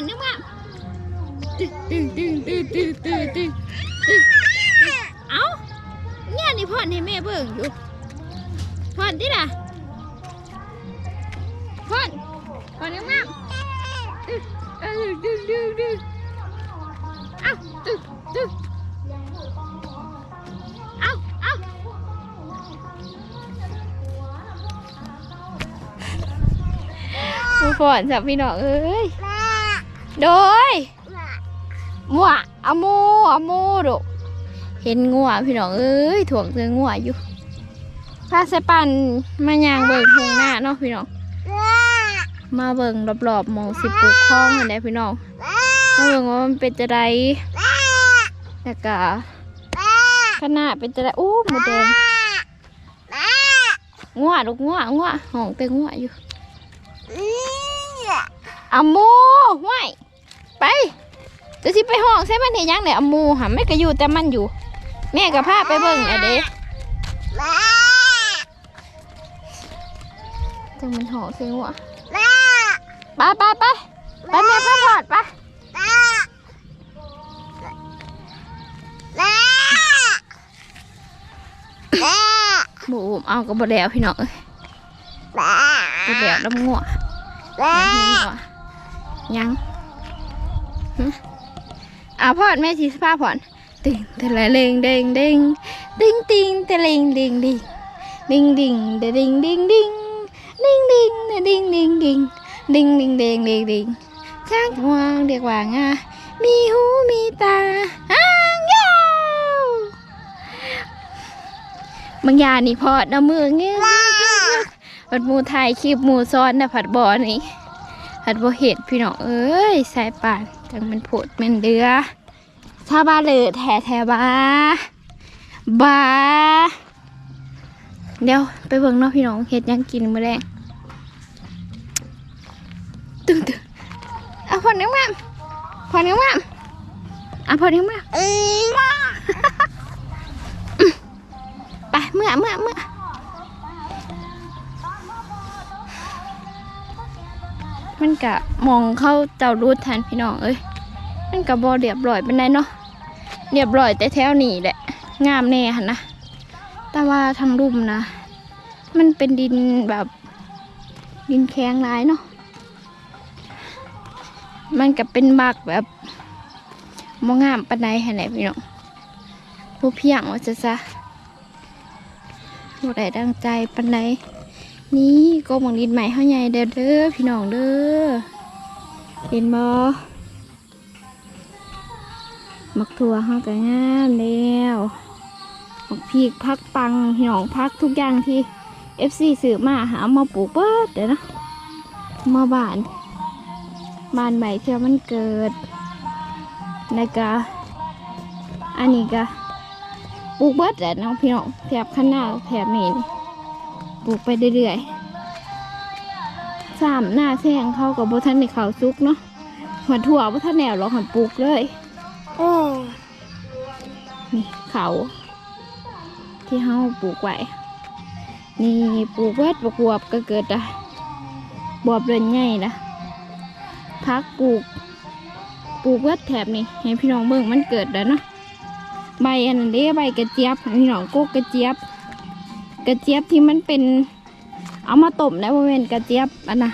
อนนึกว่าตึ๊ดตึ๊ดตึ๊ดตึ๊ดตึ๊ดตึ๊ดตึ๊ดตึ๊ดเอ้าเนี่ยนี่พ่อนให้แม่เบิ่งอยู่พ่อนดิล่ะพ่อนพ่อนนึกว่าตึ๊ดเออตึ๊ดตึ๊ดตึ๊ดเอ้าตึ๊ดตึ๊ดเอ้าเอ้าผู้พ่อนสับพี่น้องเอ้ยโดย มัวเอามูเอามูดุเห็นงัวพี่น้องเอ้ยถ่วงเจองัวอยู่พาสายปันมายางเบิ่งทงหน้าเนาะพี่น้องมาเบิ่งรอบๆมองสิปลูกคลองเห็นไหมพี่น้องมาเบิ่งว่ามันเป็นจะไดแล้วก็ขนาดเป็นจะไดอู้หมูแดงงัวลูกงัวงัวห้องแต่งัวอยู่เอามูห้วยไป จะสิไปห้องใช่มันเห็นยังเนี่ยเอาหมูหาไม่ก็อยู่แต่มันอยู่ แม่กับพาไปเบิ่งอะเด้จังมันห้องเสียงวะไปไปไปไปแม่พาพอดไปหมูเอากับบดแล้วพี่น้องเอ้ยบดแล้วน้ำงัวยังเห็นงัวยัง อะพอดแม่ชีสผ้าผ่อนติงแต่ละเลงเด้งเด้งติงติงแต่เลงดิงดิงดิงดิงเดดิงดิงดิงดิงดิงเดดิงดิงดิงดิงดิงเด้งเด้งดิงช่างวางเรียกว่างามีหูมีตาหางยาวบางอย่างนี่พอดเอามือเงี้ยผัดหมูไทยคลิปหมูซ้อนนะผัดบอนี่ หัดบ่เห็ดพี่น้องเอ้ยสายป่านจังมันโผดแมันเดือชาบาเลยแท้แท้บาบาเดี๋ยวไปเบิ่งเนาะพี่น้องเห็ดหยังกินมื้อแรงตึงตึงเอาพอนึงมาพอนึงมาเอาพอนึงมาไปเมื่อเมื่อเมื่อ มันกะมองเข้าเจ้ารูดแทนพี่น้องเอ้ยมันกะบอเรียบร้อยเป็นไงเนาะเรียบร้อยแต่แถวนี้แหละ งามแน่หันนะแต่ว่าทางลุ่มนะ มันเป็นดินแบบดินแข็งร้ายเนาะมันก็เป็นบักแบบมองงามปานใดหันไหนพี่น้องผู้เพียงว่าจะซะบ่ได้ดังใจปานใด นี่ก็มังดินใหม่เขาใหญ่เด้อเด้อพี่น้องเด้อเห็นบ่มักถั่วเขาก็งามแล้วมักพีกพักปังพี่น้องพักทุกอย่างที่ FC ซื้อมาหามาปลูกเบิดเดี๋ยวนะมาบ้านบ้านใหม่เที่ยวมันเกิดแล้วก็อันนี้ก็ปลูกเบิดแหละน้องพี่น้องแถบข้างหน้าแถบนี้นี่ ปลูกไปเรื่อยๆสามหน้าแซงเข้ากับบัทันในเขาซุกเนาะหัวถั่วบัทันแนวหรอกหันปลูกเลยนี่เขาที่เฮาปลูกไว้นี่ปลูกเวทปลูกบวบก็เกิดอะบวบเรือนใหญ่นะพักปลูกปลูกเวทแถบนี่ให้พี่น้องเบิ่งมันเกิดแล้วเนาะใบอันนั้นเด้ใบกระเจี๊ยบให้พี่น้องกุ๊กกระเจี๊ยบก ระเจี๊ยบที่มันเป็น เอามาต้มนะโมเมนกระเจี๊ยบอันน่ะ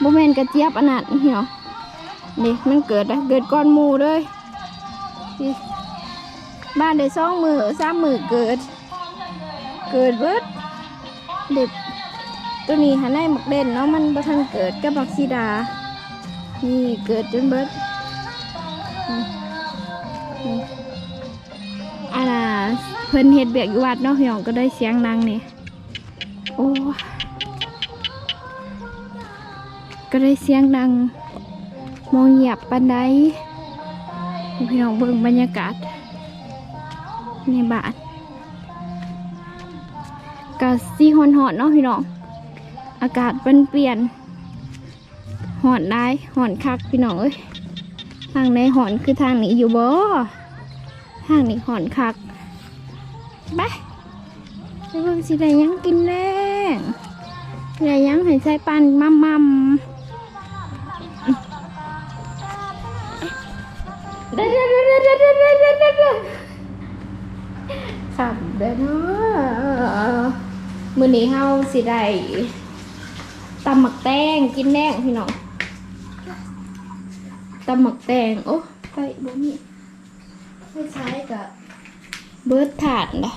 โมเมนกระเจี๊ยบอันนั้นเนาะนี่มันเกิดนะเกิดก้อนหมูเลยบ้านได้สองมือสามมือเกิด เกิดเบิดเด็กตัวนี้หันได้หมักเด่นเนาะมันบ่ทันเกิดกับบักซีดา นี่เกิดจนเบิด เพิ่นเฮ็ดเบียกอยู่วัดเนาะพี่น้องก็ได้เสียงดังนี่โอ้ก็ได้เสียงดังมองเหยียบปันไดห้พี่น้องเบิ่งบรรยากาศในบ้านกะซีฮอนหอนเนาะพี่น้อง อากาศมันเปลี่ยนหอนได้หอนคักพี่น้องเอ้ยทางในหอนคือทางนี้อยู่บ่ทางนี้หอนคัก ไปไปเบิ่งสิได้ยังกินแน่ได้ยังให้ใส่ปันมัมมัมเด้อเด้อเด้อเด้อเด้อเด้อเด้อเด้อสับเด้อเนาะมื้อนี้เฮาสิได้ตำหมักแตงกินแน่พี่น้องตำหมักแตงโอ้ไปบ่มีไม่ใช้กับเบิร์ดถ่านดนะ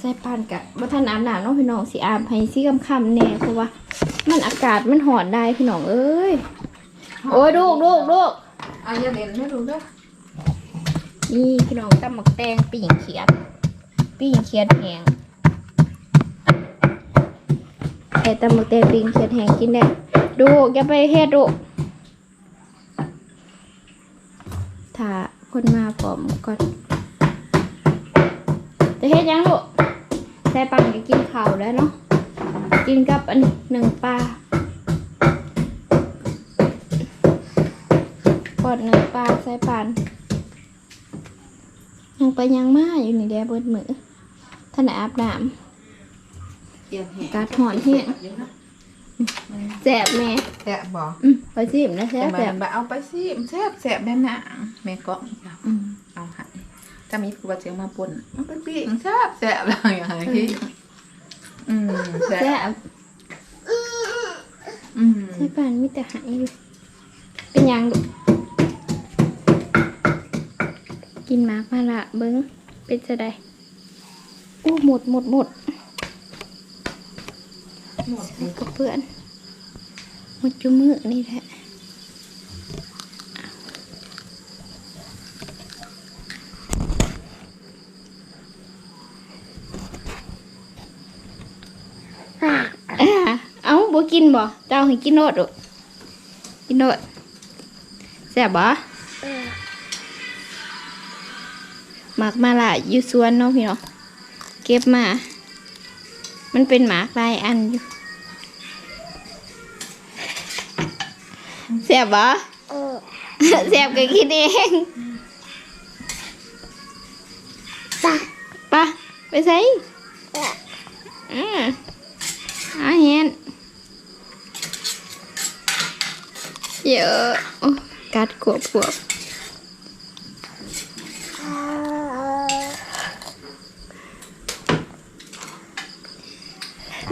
ใส่ปานกะบ่ทันอาบน้ำเนาะพี่น้องสิอาบให้สิค่ำๆแน่เพราะว่า มันอากาศมันหอนได้พี่น้องเอ้ยโอ้ยลูกลูกลูกเอาอย่าเล่นไม่รู้เด้อนี่พี่น้องตำหมักแตงปีงเขียดปีงเขียดแห้งไอ้ตำหมักแตงปีงเขียดแห้งกินได้ดูอย่าไปเฮ็ดดูถ้าคนมาพร้อมก่อนจะเฮ็ดยังลูกใส่ปังก็กินข้าวแล้วเนาะกินกับอันหนึ่งปลาปอดหนึ่งปลาใส่ปานยังไปยังมาอยู่นี่แดเบิดมือท่านได้อาบน้เดี๋ยวแห้งำกาดหอนเฮียงแสบแม่แซ่บบ่อืมไปซิมนะแสแต่บแบแสบบเอาไปสิแซ่บแซ่บแน่นางแม่ก็อืมเอาให้ ถ้ามีผู้ว่าเสียงมาปนมันเป็นปีกแซ่บแซ่บอะไรอย่างเงี้ยอืมแซ่แสบบอืมใช่ปานมีแต่หายอยู่เป็นหยังลูกกินหมากมาละเบิ้งเป็นจะได้อู้หมดหมดหมดหมดใส่กับเพื่อนหมดจุมือนี่แหละ เอาบ่กินบ่เจ้าให้กินโนดลูกกินโนดแซ่บบ่หมากมาละอยู่สวนเนาะพี่เนาะเก็บมา มันเป็นหมากหลายอันอยู่แซ่บบ่แซ่บก็กินเองไปะไปใส่อืมอาเห็น เยอะโอ้กัดขวบขวบ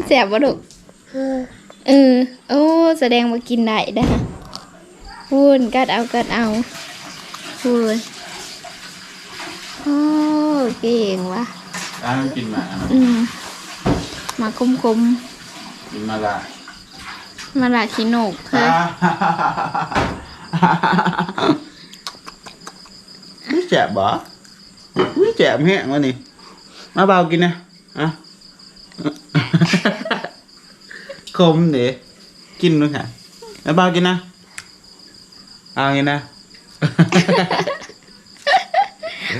แซ่บบ่ลูกเออ โอ้ แสดงว่ากินได้นะฮะพูนกัดเอากัดเอาพูนโอ้ เก่งว่ะร้านมันกินหมาเนอะอืมหมาคมคมกินมาละๆ มาละขี้นกเฮ้ยไม่แจ็บบ่ไม่แจ็บแห้งวะนี่ มาเบากินนะอะคมเดี๋ยวกินด้วยค่ะมาเบากินนะเอากินนะ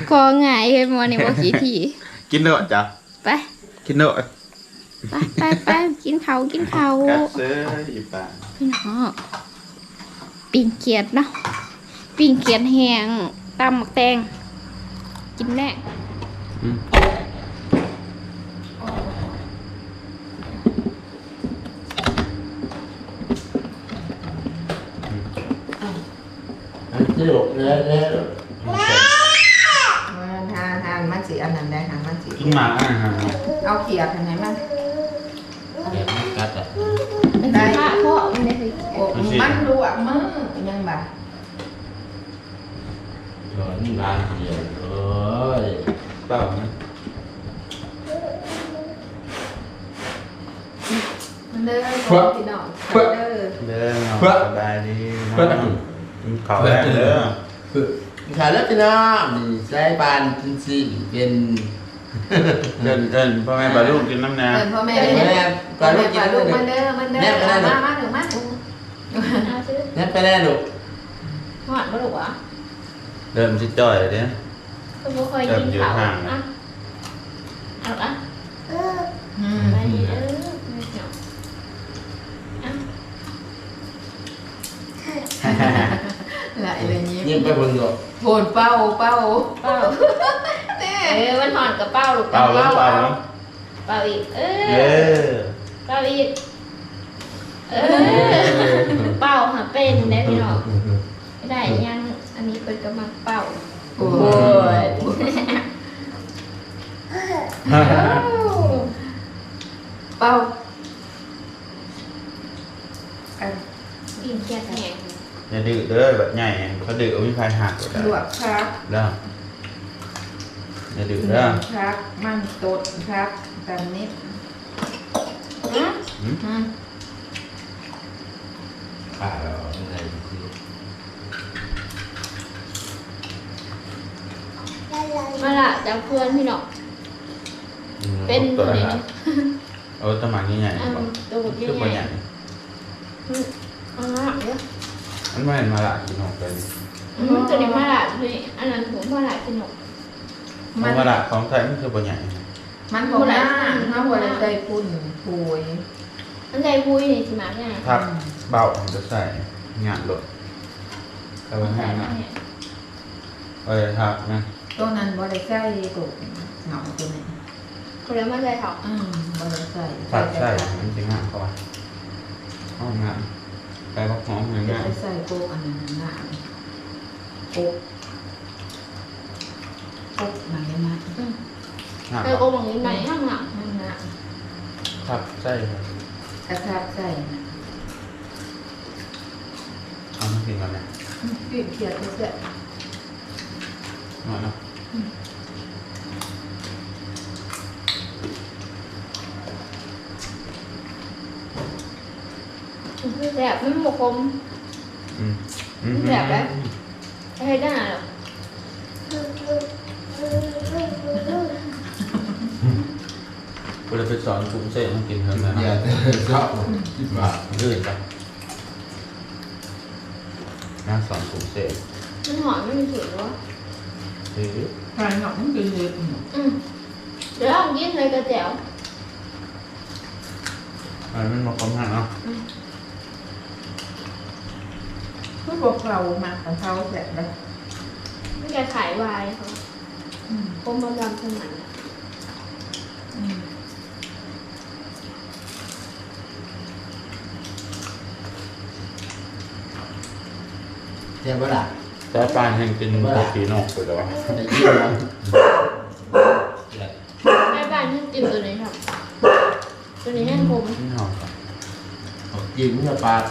คอหงายเลยมอนี่บ่ขี้ทีกินโดดจ้ะไปกินโดด ไปไปไปกินเขาวกินเขาวกัดเสื้ออีป่าพี่น้องปิ่งเขียดเนาะปิ่งเขียดแห้งตำหมักแตง กินแน่อืมที่หลบแล้วแล้วมาทานทานมันสีอันนั้นได้ค่ะมันสีกินหมาอะฮะเอาเขียดทางไหนมัน โอ้มันลวกมือยังบ่หลอนบางเดียวเอ้ยเปล่านะมันเด้อพี่น้องเด้อเดินเอาสบายดีนะกินข้าวแล้วเด้อคือขาแล้วพี่น้องนี่ใช้บานจริงสิเป็นเดินเดินพ่อแม่ปลาลูกกินน้ำนาเดินพ่อแม่แม่เด้อแม่ปลาลูกกินลูลูกกมันเด้อมันเด้อมามาถึงมา เอาซื้อแม่ไปแน่ลูกหอดบ่ลูกวะเดินชิจ่อยเลยเนี่ยก็บ่ค่อยกินข้าวเริ่มอยู่ห่างอะเอาละอืมไปเด้อไม่เกี่ยวอะหลายเลยนี้ยิ่งไปบนดอกโผนเป้าเป้าเป้าเออมันหอนกับเป้าลูกเปล่าแล้วเปล่าแล้วเป้าอีกเอเย้อเป้าอีก ได้พี่น้องไม่ได้ยังอันนี้เป็นกำลังเป้าโอ้ยเป้าอันกินแก้แห้งอย่าดื้อเด้อแบบใหญ่เขาดื้อเอามีพายหักก็ได้ลวกครับเด้ออย่าดื้อเด้อครับ มันตดครับแบบนี้นะหืมอืม ขาเราอะไรคือ มาละ จากเพื่อนพี่น้อง เป็นตัวตัวไหนนี้ครับเออตัวหมาใหญ่อันๆบอกตัวใหคือตัวใหญ่ญ่ๆอ่าเดี๋ยวมันไม่เห็นมาละกินออกไปอืมตัวนี้มาละนี่อันนั้นผมมาละพี่น้องเพราะมาละของไทยมันคือตัวใหญ่มันของหน้าถ้าหัวใจปุ่นปุยอันใจปุ้ยนี่สิมาเนี่ยพักเบาจะใส่งานรถกำลังแห้งนะเออทักนะ ตัวนั้นบริใส่กบเหงาตัวนี้คนแล้วมาใจเขาอืมบริใส่ทักใส่มันจะงานเขาห้องงานไปพักหอมเหมือนจะงานไปใส่โกอันนั้นหน้าโกโกไหนนะอืมงานเออโกบางนี้ไหนห้างหลังนั่นนะทักใส่ครับกระชับใส่นะเอามากินกันนะอืมเปลี่ยนเขียดไปเสร็จหน่อยเนาะ แบบไม่หมกคมอืมอืมแบบไหนให้ได้หรอกเวลาไปสอนกลุ่มเซ่ต้องกินเท่านั้นอย่านะชอบคิดว่าลื่นจ้ะน่าสอนกลุ่มเซ่มันหอมไม่มีกลิ่นหรอ หรือใครหนอกมันกินเลยอืมเดี๋ยวลองกินเลยกระเจียวอะไรมันมาคอมหันเนาะเพื่อพวกเรามาของเขาเสร็จแล้วไม่แกขายวายเขาอืมคมบำรำสมันอะอืมเทียบว่าล่ะ แต่ปานแห่งกินตัวสีนอกไปแล้วได้ยินไหมแม่บ้านที่กินตัวนี้ครับ ตัวนี้แห้งคมนี่หอมจ้ะเอาจริงเนี่ยปาด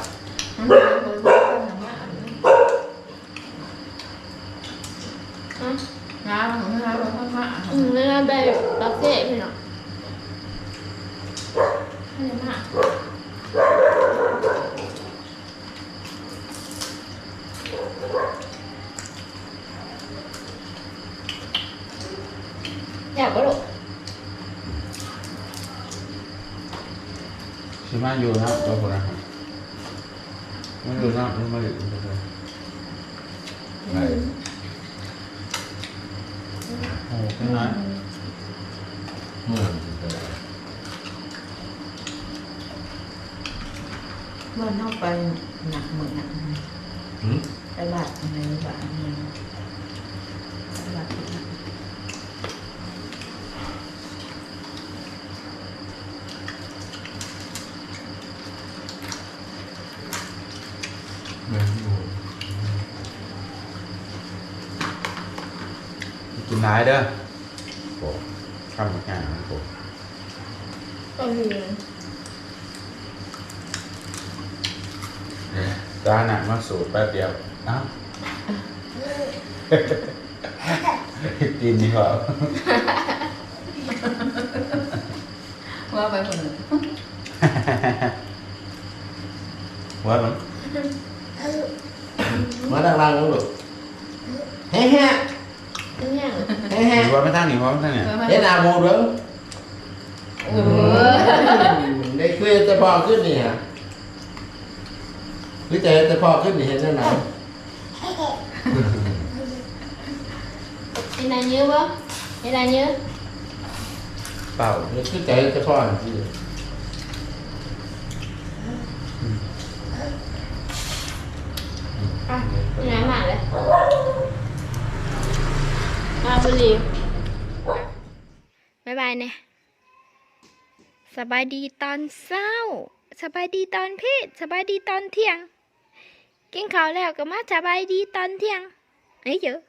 น้ำตาลเลยว่าน้ำมันอะน้ำของน้ำของน้ำมันอืมแล้วได้รับเซ่พี่น้องให้ได้มา กอยากก็หรอกชิมาอยู่นะตัวคนนะครับไม่อยู่นะไม่มาอยู่ตัวคนไหนโอ้เป็นไงเมื่อเมื่อเข้าไปหนักเหมือนหนักหืมไปบาดในบาดในบาด เมื่ออยู่ กิน ร้ายเด้อโอ้ข้ามงานโอ้ก็มีจานหนักมาสูตรแป๊บเดียวอ้าวกินดีกว่าว่าไปคนหนึ่งว่ามันมาดังรังลูกแฮ่แฮ่ อันเนี้ย แฮ่แฮ่ หนีว่าไม่ท่านหนีว่าไม่ท่านเนี่ยเฮ็ดอาโมเด้อเออได้คุยแต่พอขึ้นนี่ฮะหรือแต่แต่พอขึ้นนี่เห็นแน่นอนไอ้นายเยอะปะไอ้นายเยอะเปล่านี่คือแต่แต่พอที่อะไอ้นายมาเลยมาบุรี บายบายเนี่ยสบายดีตอนเช้า สบายดีตอนเพศสบายดีตอนเที่ยง กินข้าวแล้วก็มาสบายดีตอนเที่ยงเฮ้ยเยอะ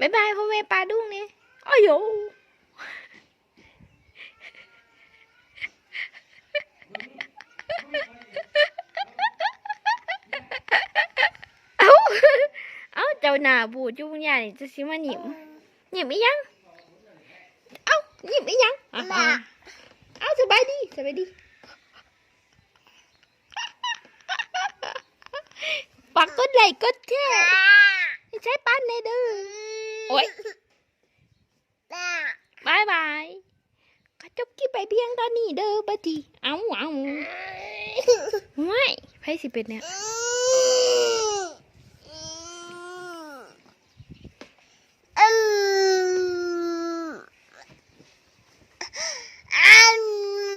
บายบายพ่อแม่ปลาดุ้งนี่อ้อยโยเอาเอาเจ้าหน้าบูดจุงยานี่จะสิมาหนิมหนิมอียัง ยิ้มอีหยังเอาสบายดีสบายดีปักกดไหลกดแค่ใช้ปั้นเในดื้อโอ๊ยบายบายกระจบกี่ไปเพียงตอนนี้เด้อปฏิเอาเอาไม่ไพ่สิเป็นเนี่ย嗯。